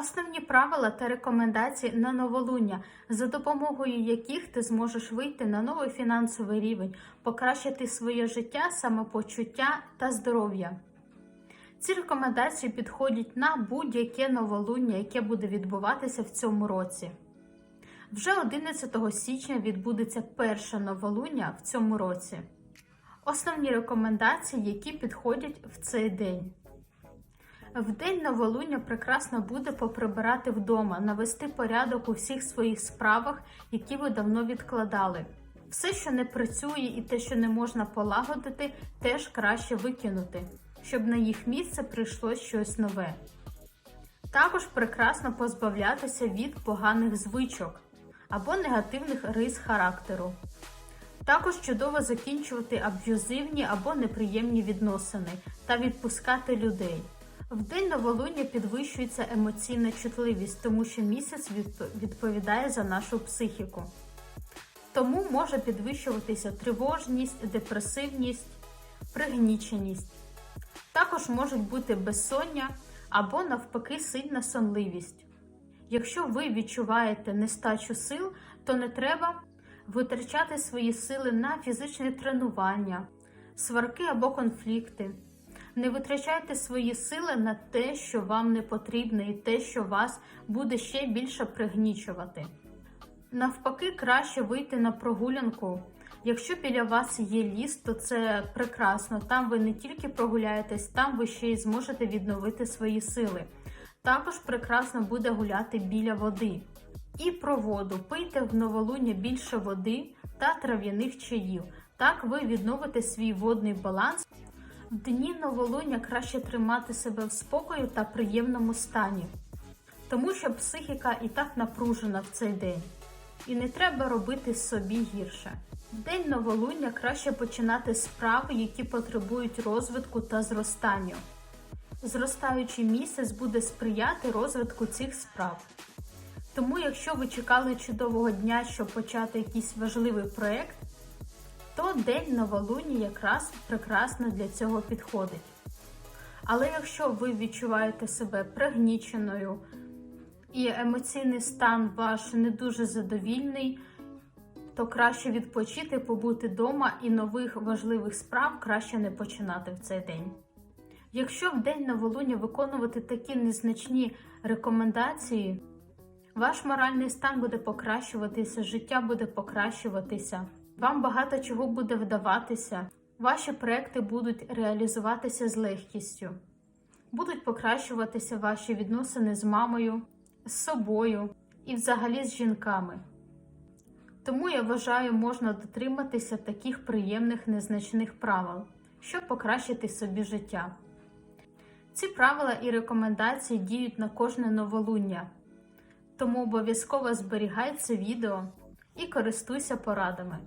Основні правила та рекомендації на новолуння, за допомогою яких ти зможеш вийти на новий фінансовий рівень, покращити своє життя, самопочуття та здоров'я. Ці рекомендації підходять на будь-яке новолуння, яке буде відбуватися в цьому році. Вже 11 січня відбудеться перше новолуння в цьому році. Основні рекомендації, які підходять в цей день. В день новолуння прекрасно буде поприбирати вдома, навести порядок у всіх своїх справах, які ви давно відкладали. Все, що не працює і те, що не можна полагодити, теж краще викинути, щоб на їх місце прийшло щось нове. Також прекрасно позбавлятися від поганих звичок або негативних рис характеру. Також чудово закінчувати аб'юзивні або неприємні відносини та відпускати людей. В день новолуння підвищується емоційна чутливість, тому що місяць відповідає за нашу психіку. Тому може підвищуватися тривожність, депресивність, пригніченість. Також можуть бути безсоння або навпаки сильна сонливість. Якщо ви відчуваєте нестачу сил, то не треба витрачати свої сили на фізичне тренування, сварки або конфлікти. Не витрачайте свої сили на те, що вам не потрібно, і те, що вас буде ще більше пригнічувати. Навпаки, краще вийти на прогулянку. Якщо біля вас є ліс, то це прекрасно. Там ви не тільки прогуляєтесь, там ви ще й зможете відновити свої сили. Також прекрасно буде гуляти біля води. І про воду. Пийте в новолуння більше води та трав'яних чаїв. Так ви відновите свій водний баланс. Дні новолуння краще тримати себе в спокою та приємному стані, тому що психіка і так напружена в цей день. І не треба робити собі гірше. День новолуння краще починати справи, які потребують розвитку та зростанню. Зростаючий місяць буде сприяти розвитку цих справ. Тому, якщо ви чекали чудового дня, щоб почати якийсь важливий проєкт, то день новолуння якраз прекрасно для цього підходить. Але якщо ви відчуваєте себе пригніченою і емоційний стан ваш не дуже задовільний, то краще відпочити, побути вдома і нових важливих справ краще не починати в цей день. Якщо в день новолуння виконувати такі незначні рекомендації, ваш моральний стан буде покращуватися, життя буде покращуватися, вам багато чого буде вдаватися, ваші проекти будуть реалізуватися з легкістю, будуть покращуватися ваші відносини з мамою, з собою і взагалі з жінками. Тому я вважаю, можна дотриматися таких приємних незначних правил, щоб покращити собі життя. Ці правила і рекомендації діють на кожне новолуння, тому обов'язково зберігай це відео і користуйся порадами.